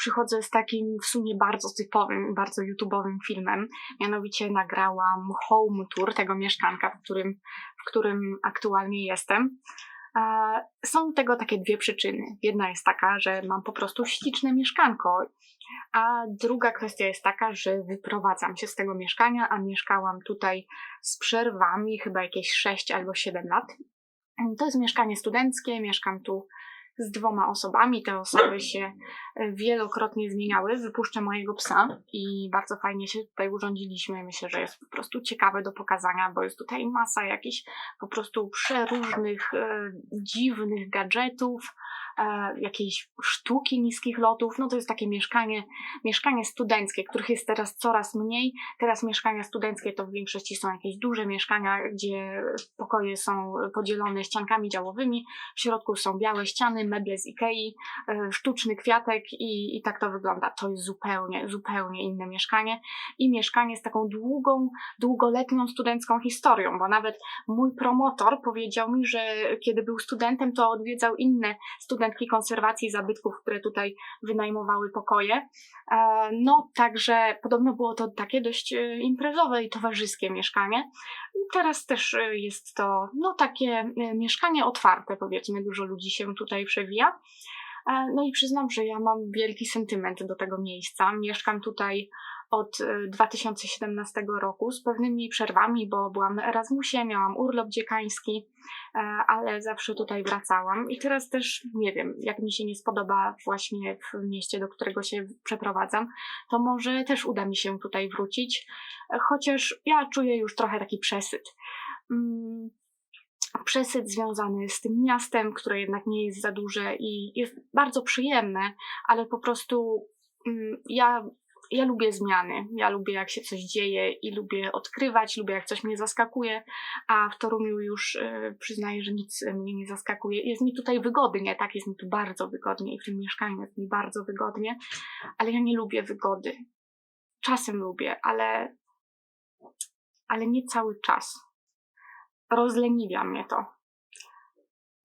przychodzę z takim w sumie bardzo typowym, bardzo YouTube'owym filmem. Mianowicie nagrałam home tour tego mieszkanka, w którym, w którym aktualnie jestem. Są do tego takie dwie przyczyny. Jedna jest taka, że mam po prostu śliczne mieszkanko, a druga kwestia jest taka, że wyprowadzam się z tego mieszkania, a mieszkałam tutaj z przerwami chyba jakieś 6 albo 7 lat. To jest mieszkanie studenckie, mieszkam tu z dwoma osobami. Te osoby się e, wielokrotnie zmieniały. Wypuszczę mojego psa i bardzo fajnie się tutaj urządziliśmy. Myślę, że jest po prostu ciekawe do pokazania, bo jest tutaj masa jakichś po prostu przeróżnych, e, dziwnych gadżetów, jakiejś sztuki niskich lotów. No to jest takie mieszkanie, mieszkanie studenckie, których jest teraz coraz mniej. Teraz mieszkania studenckie to w większości są jakieś duże mieszkania, gdzie pokoje są podzielone ściankami działowymi. W środku są białe ściany, meble z Ikei, e, sztuczny kwiatek i, i tak to wygląda. To jest zupełnie, zupełnie inne mieszkanie i mieszkanie z taką długą, długoletnią studencką historią, bo nawet mój promotor powiedział mi, że kiedy był studentem, to odwiedzał inne studentki konserwacji zabytków, które tutaj wynajmowały pokoje. E, no, także podobno było to takie dość e, imprezowe i towarzyskie mieszkanie. Teraz też jest to, no, takie mieszkanie otwarte, powiedzmy, dużo ludzi się tutaj przewija. E, no i przyznam, że ja mam wielki sentyment do tego miejsca. Mieszkam tutaj od 2017 e, roku z pewnymi przerwami, bo byłam na Erasmusie, miałam urlop dziekański, e, ale zawsze tutaj wracałam. I teraz też nie wiem, jak mi się nie spodoba właśnie w mieście, do którego się przeprowadzam, to może też uda mi się tutaj wrócić, chociaż ja czuję już trochę taki przesyt. Mm, przesyt związany z tym miastem, które jednak nie jest za duże i jest bardzo przyjemne, ale po prostu mm, ja, ja lubię zmiany. Ja lubię, jak się coś dzieje i lubię odkrywać, lubię, jak coś mnie zaskakuje, a w Torumiu już y, przyznaję, że nic mnie nie zaskakuje. Jest mi tutaj wygodnie, tak, jest mi tu bardzo wygodnie i w tym mieszkaniu jest mi bardzo wygodnie, ale ja nie lubię wygody. Czasem lubię, ale, ale nie cały czas rozleniwia mnie to.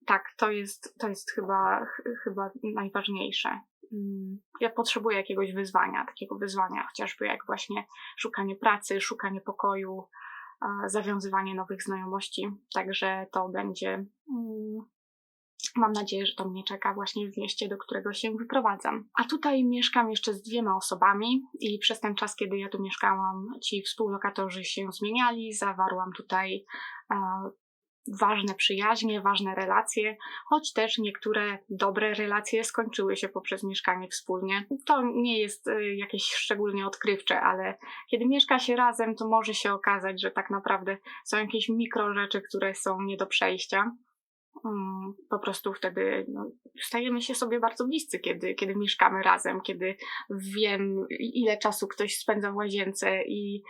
Tak, to jest, to jest chyba, chyba najważniejsze. Mm, ja potrzebuję jakiegoś wyzwania, takiego wyzwania, chociażby jak właśnie szukanie pracy, szukanie pokoju, zawiązywanie nowych znajomości. Także to będzie mm, Mam nadzieję, że to mnie czeka właśnie w mieście, do którego się wyprowadzam. A tutaj mieszkam jeszcze z dwiema osobami i przez ten czas, kiedy ja tu mieszkałam, ci współlokatorzy się zmieniali, zawarłam tutaj ważne przyjaźnie, ważne relacje, choć też niektóre dobre relacje skończyły się poprzez mieszkanie wspólnie. To nie jest e, jakieś szczególnie odkrywcze, ale kiedy mieszka się razem, to może się okazać, że tak naprawdę są jakieś mikro rzeczy, które są nie do przejścia. Mm, po prostu wtedy no, stajemy się sobie bardzo bliscy, kiedy, kiedy mieszkamy razem, kiedy wiem, ile czasu ktoś spędza w łazience i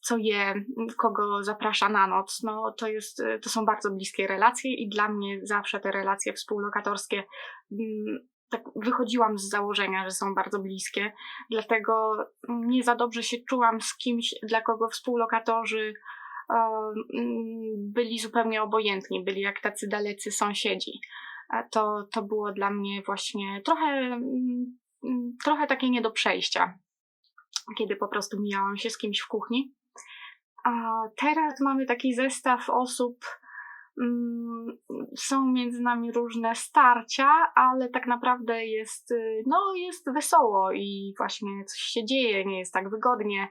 co je, kogo zaprasza na noc. No, to, jest, to są bardzo bliskie relacje i dla mnie zawsze te relacje współlokatorskie um, tak wychodziłam z założenia, że są bardzo bliskie, dlatego nie za dobrze się czułam z kimś, dla kogo współlokatorzy Mm, byli zupełnie obojętni, byli jak tacy dalecy sąsiedzi. To, to było dla mnie właśnie trochę, mm, mm, trochę takie nie do przejścia, kiedy po prostu mijałam się z kimś w kuchni. A teraz mamy taki zestaw osób, są między nami różne starcia, ale tak naprawdę jest, no, jest wesoło i właśnie coś się dzieje, nie jest tak wygodnie,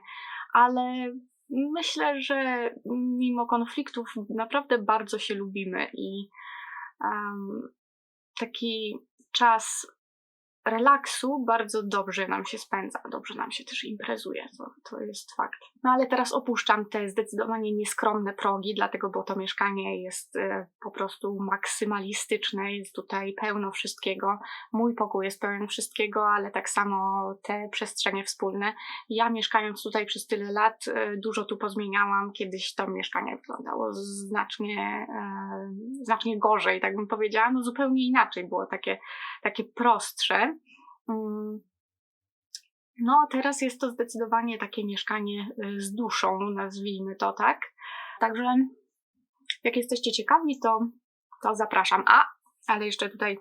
ale myślę, że mimo konfliktów naprawdę bardzo się lubimy i um, taki czas relaksu bardzo dobrze nam się spędza, dobrze nam się też imprezuje, to, to jest fakt. No ale teraz opuszczam te zdecydowanie nieskromne progi, dlatego, bo to mieszkanie jest e, po prostu maksymalistyczne, jest tutaj pełno wszystkiego. Mój pokój jest pełen wszystkiego, ale tak samo te przestrzenie wspólne. Ja mieszkając tutaj przez tyle lat, e, dużo tu pozmieniałam. Kiedyś to mieszkanie wyglądało znacznie, e, znacznie gorzej, tak bym powiedziała, no zupełnie inaczej, było takie, takie prostsze. Mm. No, teraz jest to zdecydowanie takie mieszkanie y, z duszą, nazwijmy to tak. Także, jak jesteście ciekawi, to, to zapraszam. A, ale jeszcze tutaj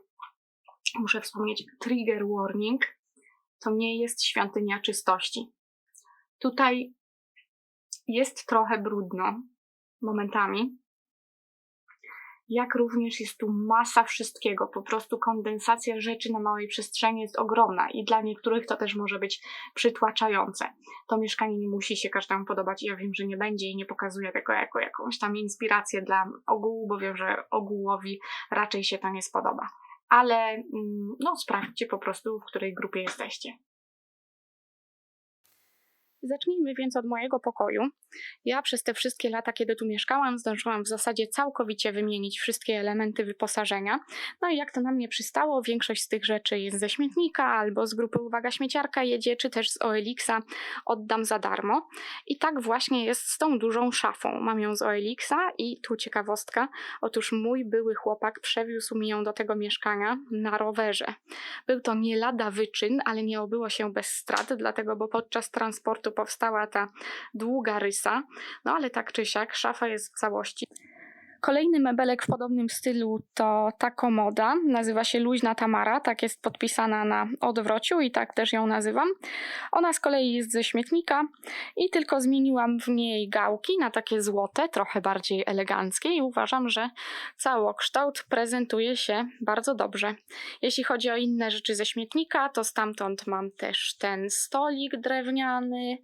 muszę wspomnieć, trigger warning, to nie jest świątynia czystości. Tutaj jest trochę brudno momentami, jak również jest tu masa wszystkiego. Po prostu kondensacja rzeczy na małej przestrzeni jest ogromna i dla niektórych to też może być przytłaczające. To mieszkanie nie musi się każdemu podobać. Ja wiem, że nie będzie i nie pokazuję tego jako jakąś tam inspirację dla ogółu, bo wiem, że ogółowi raczej się to nie spodoba. Ale mm, no, sprawdźcie po prostu, w której grupie jesteście. Zacznijmy więc od mojego pokoju. Ja przez te wszystkie lata, kiedy tu mieszkałam, zdążyłam w zasadzie całkowicie wymienić wszystkie elementy wyposażenia. No i jak to na mnie przystało, większość z tych rzeczy jest ze śmietnika albo z grupy Uwaga Śmieciarka jedzie, czy też z OLX oddam za darmo. I tak właśnie jest z tą dużą szafą. Mam ją z OLX i tu ciekawostka. Otóż mój były chłopak przewiózł mi ją do tego mieszkania na rowerze. Był to nie lada wyczyn, ale nie obyło się bez strat, dlatego bo podczas transportu powstała ta długa rysa, no ale tak czy siak szafa jest w całości. Kolejny mebelek w podobnym stylu to ta komoda. Nazywa się Luźna Tamara, tak jest podpisana na odwrociu i tak też ją nazywam. Ona z kolei jest ze śmietnika i tylko zmieniłam w niej gałki na takie złote, trochę bardziej eleganckie i uważam, że całokształt prezentuje się bardzo dobrze. Jeśli chodzi o inne rzeczy ze śmietnika, to stamtąd mam też ten stolik drewniany,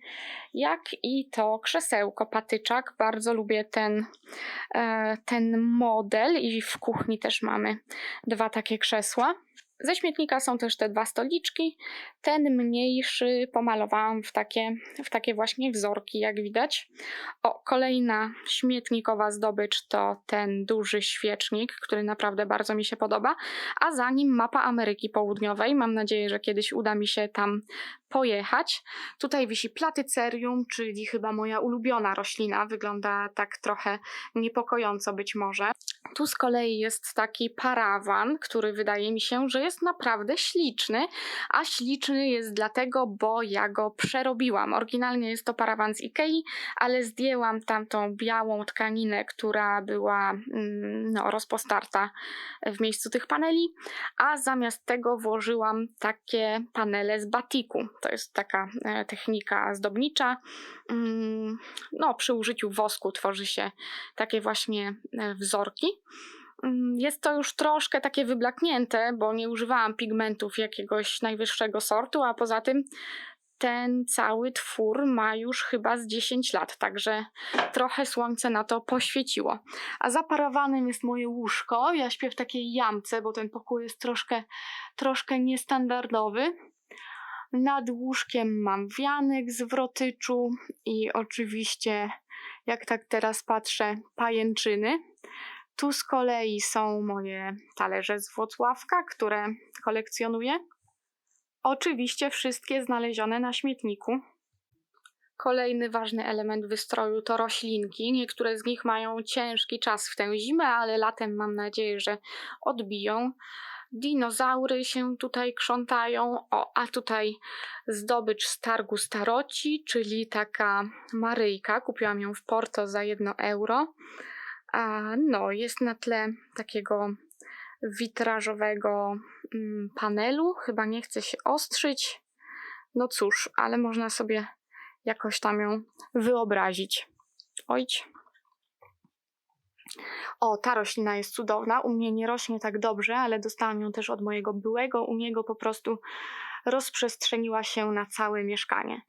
jak i to krzesełko patyczak. Bardzo lubię ten, e, ten model i w kuchni też mamy dwa takie krzesła. Ze śmietnika są też te dwa stoliczki. Ten mniejszy pomalowałam w takie, w takie właśnie wzorki, jak widać. O, kolejna śmietnikowa zdobycz to ten duży świecznik, który naprawdę bardzo mi się podoba. A za nim mapa Ameryki Południowej. Mam nadzieję, że kiedyś uda mi się tam pojechać. Tutaj wisi platycerium, czyli chyba moja ulubiona roślina. Wygląda tak trochę niepokojąco być może. Tu z kolei jest taki parawan, który wydaje mi się, że jest naprawdę śliczny, a śliczny jest dlatego, bo ja go przerobiłam. Oryginalnie jest to parawan z Ikei, ale zdjęłam tamtą białą tkaninę, która była mm, no, rozpostarta w miejscu tych paneli, a zamiast tego włożyłam takie panele z batiku. To jest taka e, technika zdobnicza. Mm, no, przy użyciu wosku tworzy się takie właśnie e, wzorki. Mm, jest to już troszkę takie wyblaknięte, bo nie używałam pigmentów jakiegoś najwyższego sortu, a poza tym ten cały twór ma już chyba z 10 lat, także trochę słońce na to poświeciło. A zaparowanym jest moje łóżko. Ja śpię w takiej jamce, bo ten pokój jest troszkę, troszkę niestandardowy. Nad łóżkiem mam wianek z wrotyczu i oczywiście, jak tak teraz patrzę, pajęczyny. Tu z kolei są moje talerze z Włocławka, które kolekcjonuję. Oczywiście wszystkie znalezione na śmietniku. Kolejny ważny element wystroju to roślinki. Niektóre z nich mają ciężki czas w tę zimę, ale latem mam nadzieję, że odbiją. Dinozaury się tutaj krzątają. O, a tutaj zdobycz z targu staroci, czyli taka Maryjka. Kupiłam ją w Porto za 1 euro. A no, jest na tle takiego witrażowego mm, panelu. Chyba nie chce się ostrzyć. No cóż, ale można sobie jakoś tam ją wyobrazić. Ojć. O, ta roślina jest cudowna. U mnie nie rośnie tak dobrze, ale dostałam ją też od mojego byłego. U niego po prostu rozprzestrzeniła się na całe mieszkanie.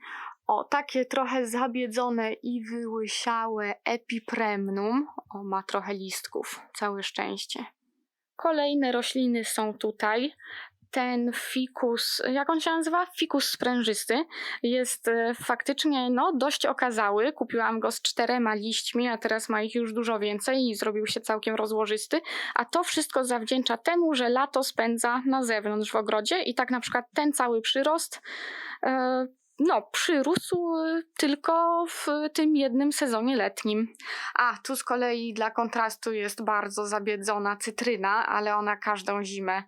O, takie trochę zabiedzone i wyłysiałe epipremnum. O, ma trochę listków, całe szczęście. Kolejne rośliny są tutaj ten fikus, jak on się nazywa? Fikus sprężysty, jest e, faktycznie no, dość okazały. Kupiłam go z czterema liśćmi, a teraz ma ich już dużo więcej i zrobił się całkiem rozłożysty. A to wszystko zawdzięcza temu, że lato spędza na zewnątrz w ogrodzie i tak na przykład ten cały przyrost e, no, przyrósł tylko w tym jednym sezonie letnim. A tu z kolei dla kontrastu jest bardzo zabiedzona cytryna, ale ona każdą zimę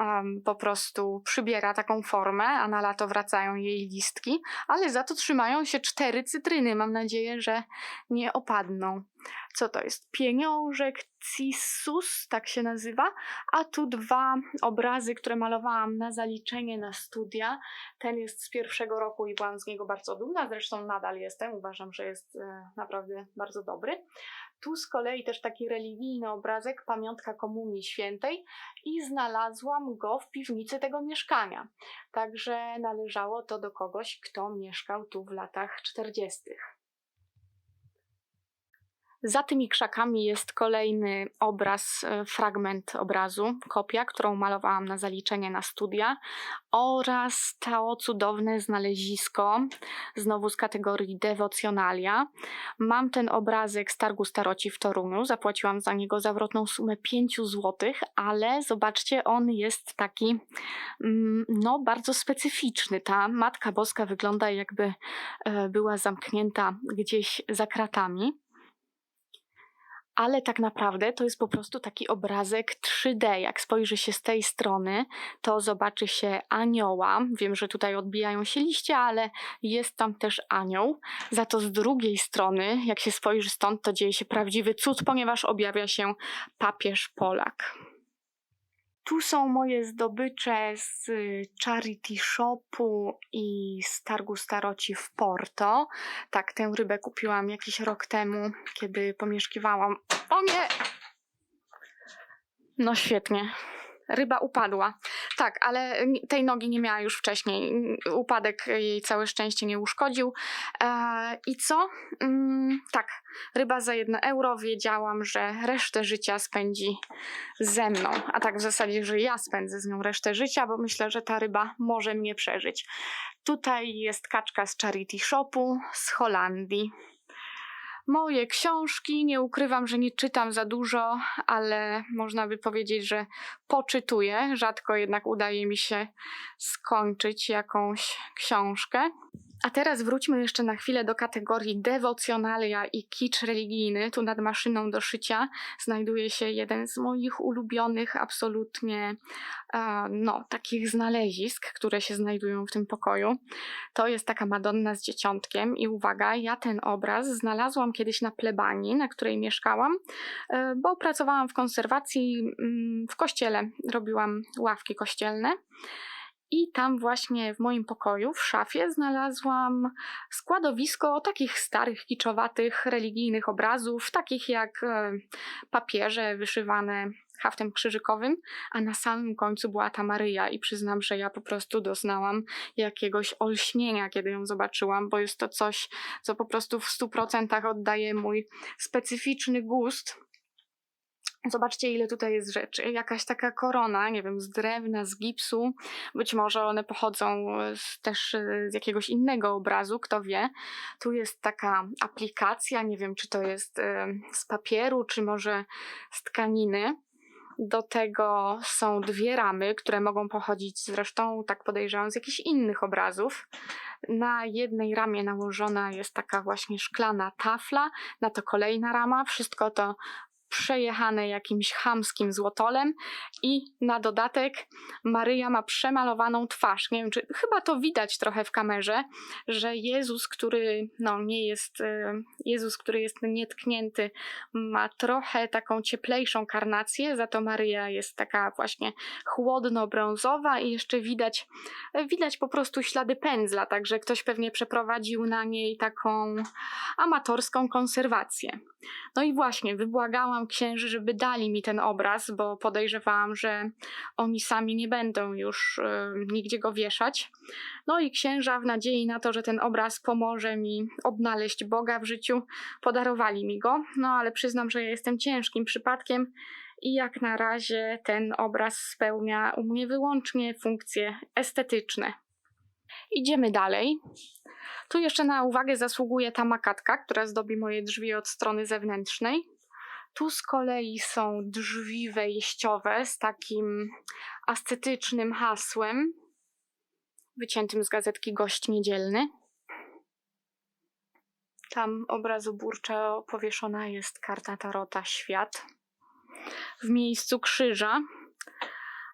um, po prostu przybiera taką formę, a na lato wracają jej listki, ale za to trzymają się cztery cytryny. Mam nadzieję, że nie opadną. co to jest? Pieniążek Cissus, tak się nazywa. A tu dwa obrazy, które malowałam na zaliczenie na studia. Ten jest z pierwszego roku i byłam z niego bardzo dumna, zresztą nadal jestem. Uważam, że jest e, naprawdę bardzo dobry. Tu z kolei też taki religijny obrazek, pamiątka Komunii Świętej i znalazłam go w piwnicy tego mieszkania. Także należało to do kogoś, kto mieszkał tu w latach 40. Za tymi krzakami jest kolejny obraz, e, fragment obrazu, kopia, którą malowałam na zaliczenie na studia oraz to cudowne znalezisko, znowu z kategorii dewocjonalia. Mam ten obrazek z targu Staroci w Toruniu, zapłaciłam za niego zawrotną sumę 5 zł, ale zobaczcie, on jest taki mm, no bardzo specyficzny. Ta Matka Boska wygląda jakby e, była zamknięta gdzieś za kratami ale tak naprawdę to jest po prostu taki obrazek 3D. Jak spojrzy się z tej strony, to zobaczy się anioła. Wiem, że tutaj odbijają się liście, ale jest tam też anioł. Za to z drugiej strony, jak się spojrzy stąd, to dzieje się prawdziwy cud, ponieważ objawia się papież Polak. Tu są moje zdobycze z y, Charity Shopu i z targu Staroci w Porto. Tak, tę rybę kupiłam jakiś rok temu, kiedy pomieszkiwałam. O nie! No świetnie ryba upadła. Tak, ale tej nogi nie miała już wcześniej. Upadek jej całe szczęście nie uszkodził. E, I co? Mm, tak, ryba za jedno euro. Wiedziałam, że resztę życia spędzi ze mną. A tak w zasadzie, że ja spędzę z nią resztę życia, bo myślę, że ta ryba może mnie przeżyć. Tutaj jest kaczka z Charity Shopu z Holandii. Moje książki, nie ukrywam, że nie czytam za dużo, ale można by powiedzieć, że poczytuję. Rzadko jednak udaje mi się skończyć jakąś książkę. A teraz wróćmy jeszcze na chwilę do kategorii dewocjonalia i kicz religijny. Tu nad maszyną do szycia znajduje się jeden z moich ulubionych, absolutnie no, takich znalezisk, które się znajdują w tym pokoju. To jest taka Madonna z dzieciątkiem i uwaga, ja ten obraz znalazłam kiedyś na plebanii, na której mieszkałam, e, bo pracowałam w konserwacji mm, w kościele, robiłam ławki kościelne. I tam właśnie w moim pokoju, w szafie, znalazłam składowisko takich starych, kiczowatych, religijnych obrazów, takich jak e, papieże wyszywane haftem krzyżykowym, a na samym końcu była ta Maryja. I przyznam, że ja po prostu doznałam jakiegoś olśnienia, kiedy ją zobaczyłam, bo jest to coś, co po prostu w stu procentach oddaje mój specyficzny gust Zobaczcie, ile tutaj jest rzeczy. Jakaś taka korona, nie wiem, z drewna, z gipsu. Być może one pochodzą z, też z jakiegoś innego obrazu, kto wie. Tu jest taka aplikacja, nie wiem, czy to jest z papieru, czy może z tkaniny. Do tego są dwie ramy, które mogą pochodzić zresztą, tak podejrzewam, z jakichś innych obrazów. Na jednej ramie nałożona jest taka właśnie szklana tafla, na to kolejna rama. Wszystko to przejechane jakimś chamskim złotolem i na dodatek Maryja ma przemalowaną twarz. Nie wiem, czy chyba to widać trochę w kamerze, że Jezus, który no nie jest, e, Jezus, który jest nietknięty, ma trochę taką cieplejszą karnację, za to Maryja jest taka właśnie chłodno-brązowa i jeszcze widać, widać po prostu ślady pędzla, także ktoś pewnie przeprowadził na niej taką amatorską konserwację. No i właśnie, wybłagałam księży, żeby dali mi ten obraz, bo podejrzewałam, że oni sami nie będą już y, nigdzie go wieszać. No i księża, w nadziei na to, że ten obraz pomoże mi odnaleźć Boga w życiu, podarowali mi go. No ale przyznam, że ja jestem ciężkim przypadkiem i jak na razie ten obraz spełnia u mnie wyłącznie funkcje estetyczne. Idziemy dalej. Tu jeszcze na uwagę zasługuje ta makatka, która zdobi moje drzwi od strony zewnętrznej. Tu z kolei są drzwi wejściowe z takim ascetycznym hasłem, wyciętym z gazetki Gość Niedzielny. Tam obrazoburczo powieszona jest karta Tarota Świat. W miejscu krzyża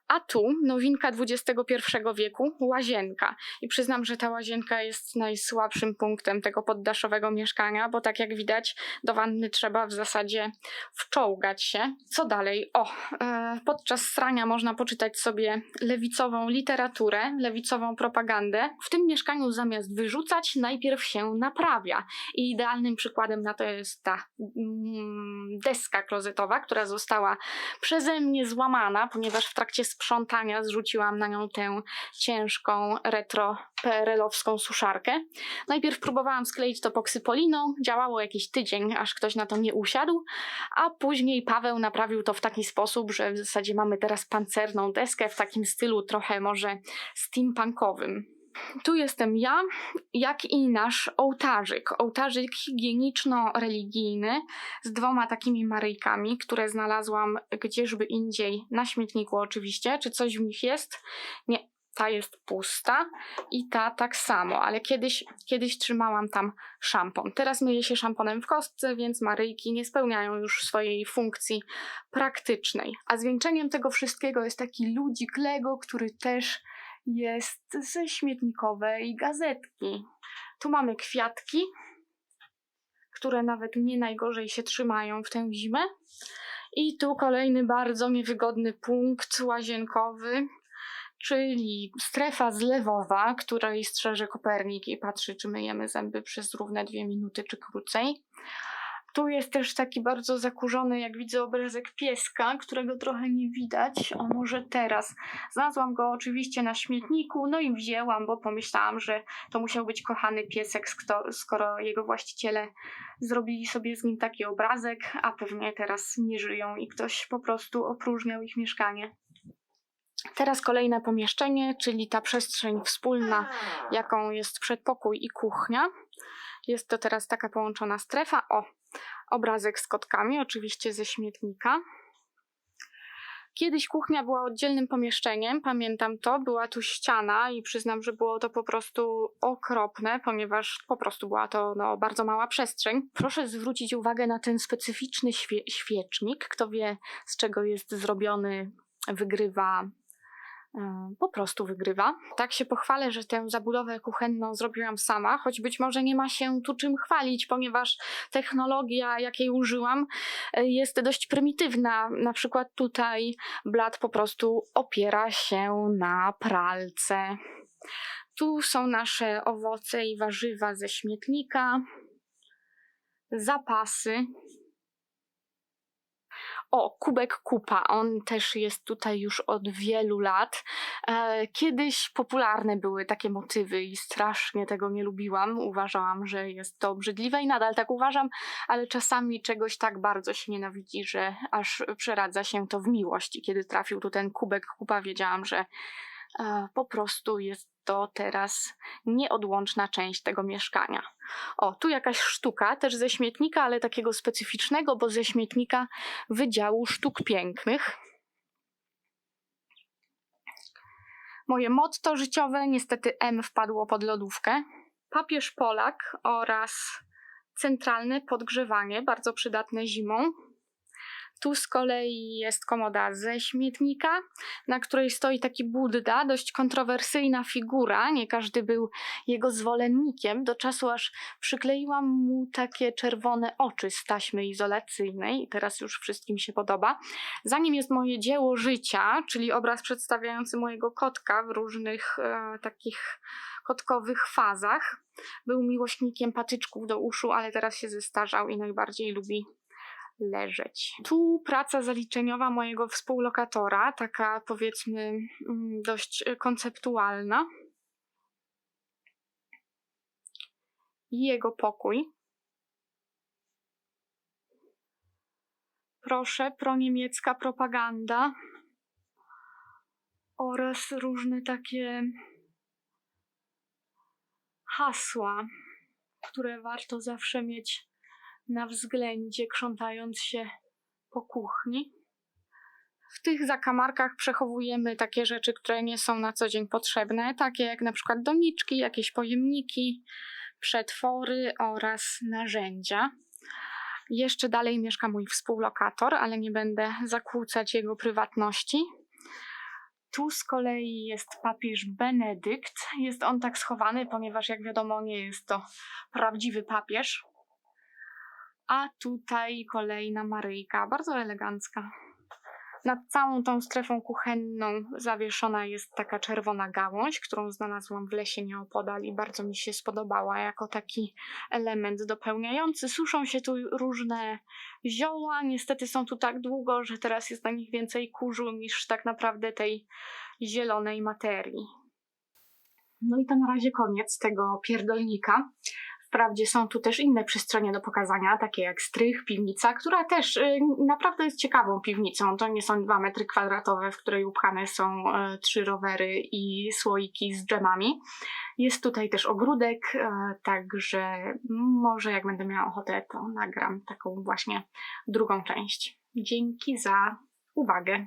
A tu nowinka XXI wieku, łazienka. I przyznam, że ta łazienka jest najsłabszym punktem tego poddaszowego mieszkania, bo tak jak widać, do wanny trzeba w zasadzie wczołgać się. Co dalej? O, e, podczas strania można poczytać sobie lewicową literaturę, lewicową propagandę. W tym mieszkaniu zamiast wyrzucać, najpierw się naprawia. I idealnym przykładem na to jest ta mm, deska klozetowa, która została przeze mnie złamana, ponieważ w trakcie sprzątania zrzuciłam na nią tę ciężką retro PRL-owską suszarkę. Najpierw próbowałam skleić to poksypoliną, działało jakiś tydzień, aż ktoś na to nie usiadł, a później Paweł naprawił to w taki sposób, że w zasadzie mamy teraz pancerną deskę w takim stylu trochę może steampunkowym. Tu jestem ja, jak i nasz ołtarzyk. Ołtarzyk higieniczno-religijny z dwoma takimi maryjkami, które znalazłam gdzieżby indziej, na śmietniku oczywiście. Czy coś w nich jest? Nie, ta jest pusta i ta tak samo, ale kiedyś, kiedyś trzymałam tam szampon. Teraz myję się szamponem w kostce, więc maryjki nie spełniają już swojej funkcji praktycznej. A zwieńczeniem tego wszystkiego jest taki ludzik Lego, który też jest ze śmietnikowej gazetki. Tu mamy kwiatki, które nawet nie najgorzej się trzymają w tę zimę. I tu kolejny bardzo niewygodny punkt łazienkowy, czyli strefa zlewowa, której strzeże Kopernik i patrzy, czy myjemy zęby przez równe dwie minuty, czy krócej. Tu jest też taki bardzo zakurzony, jak widzę, obrazek pieska, którego trochę nie widać. O, może teraz. Znalazłam go oczywiście na śmietniku, no i wzięłam, bo pomyślałam, że to musiał być kochany piesek, skoro jego właściciele zrobili sobie z nim taki obrazek, a pewnie teraz nie żyją i ktoś po prostu opróżniał ich mieszkanie. Teraz kolejne pomieszczenie, czyli ta przestrzeń wspólna, jaką jest przedpokój i kuchnia. Jest to teraz taka połączona strefa. O, obrazek z kotkami, oczywiście ze śmietnika. Kiedyś kuchnia była oddzielnym pomieszczeniem, pamiętam to, była tu ściana i przyznam, że było to po prostu okropne, ponieważ po prostu była to no, bardzo mała przestrzeń. Proszę zwrócić uwagę na ten specyficzny świe świecznik. Kto wie, z czego jest zrobiony, wygrywa po prostu wygrywa. Tak się pochwalę, że tę zabudowę kuchenną zrobiłam sama, choć być może nie ma się tu czym chwalić, ponieważ technologia, jakiej użyłam, e, jest dość prymitywna. Na przykład tutaj blat po prostu opiera się na pralce. Tu są nasze owoce i warzywa ze śmietnika, zapasy, o, kubek kupa, on też jest tutaj już od wielu lat. E, kiedyś popularne były takie motywy i strasznie tego nie lubiłam. Uważałam, że jest to obrzydliwe i nadal tak uważam, ale czasami czegoś tak bardzo się nienawidzi, że aż przeradza się to w miłość. I kiedy trafił tu ten kubek kupa, wiedziałam, że po prostu jest to teraz nieodłączna część tego mieszkania. O, tu jakaś sztuka, też ze śmietnika, ale takiego specyficznego, bo ze śmietnika Wydziału Sztuk Pięknych. Moje motto życiowe, niestety M wpadło pod lodówkę. Papież Polak oraz centralne podgrzewanie, bardzo przydatne zimą. Tu z kolei jest komoda ze śmietnika, na której stoi taki Buddha, dość kontrowersyjna figura. Nie każdy był jego zwolennikiem, do czasu aż przykleiłam mu takie czerwone oczy z taśmy izolacyjnej i teraz już wszystkim się podoba. Za nim jest moje dzieło życia, czyli obraz przedstawiający mojego kotka w różnych e, takich kotkowych fazach. Był miłośnikiem patyczków do uszu, ale teraz się zestarzał i najbardziej lubi leżeć. Tu praca zaliczeniowa mojego współlokatora, taka powiedzmy mm, dość konceptualna. I jego pokój. Proszę, proniemiecka propaganda oraz różne takie hasła, które warto zawsze mieć na względzie, krzątając się po kuchni. W tych zakamarkach przechowujemy takie rzeczy, które nie są na co dzień potrzebne, takie jak na przykład doniczki, jakieś pojemniki, przetwory oraz narzędzia. Jeszcze dalej mieszka mój współlokator, ale nie będę zakłócać jego prywatności. tu z kolei jest papież Benedykt. Jest on tak schowany, ponieważ jak wiadomo nie jest to prawdziwy papież. A tutaj kolejna Maryjka, bardzo elegancka. Nad całą tą strefą kuchenną zawieszona jest taka czerwona gałąź, którą znalazłam w lesie nieopodal i bardzo mi się spodobała jako taki element dopełniający. Suszą się tu różne zioła. Niestety są tu tak długo, że teraz jest na nich więcej kurzu niż tak naprawdę tej zielonej materii. No i to na razie koniec tego pierdolnika. Wprawdzie są tu też inne przestrzenie do pokazania, takie jak strych, piwnica, która też y, naprawdę jest ciekawą piwnicą. To nie są dwa metry kwadratowe, w której upchane są y, trzy rowery i słoiki z dżemami. Jest tutaj też ogródek, y, także może jak będę miała ochotę, to nagram taką właśnie drugą część. Dzięki za uwagę.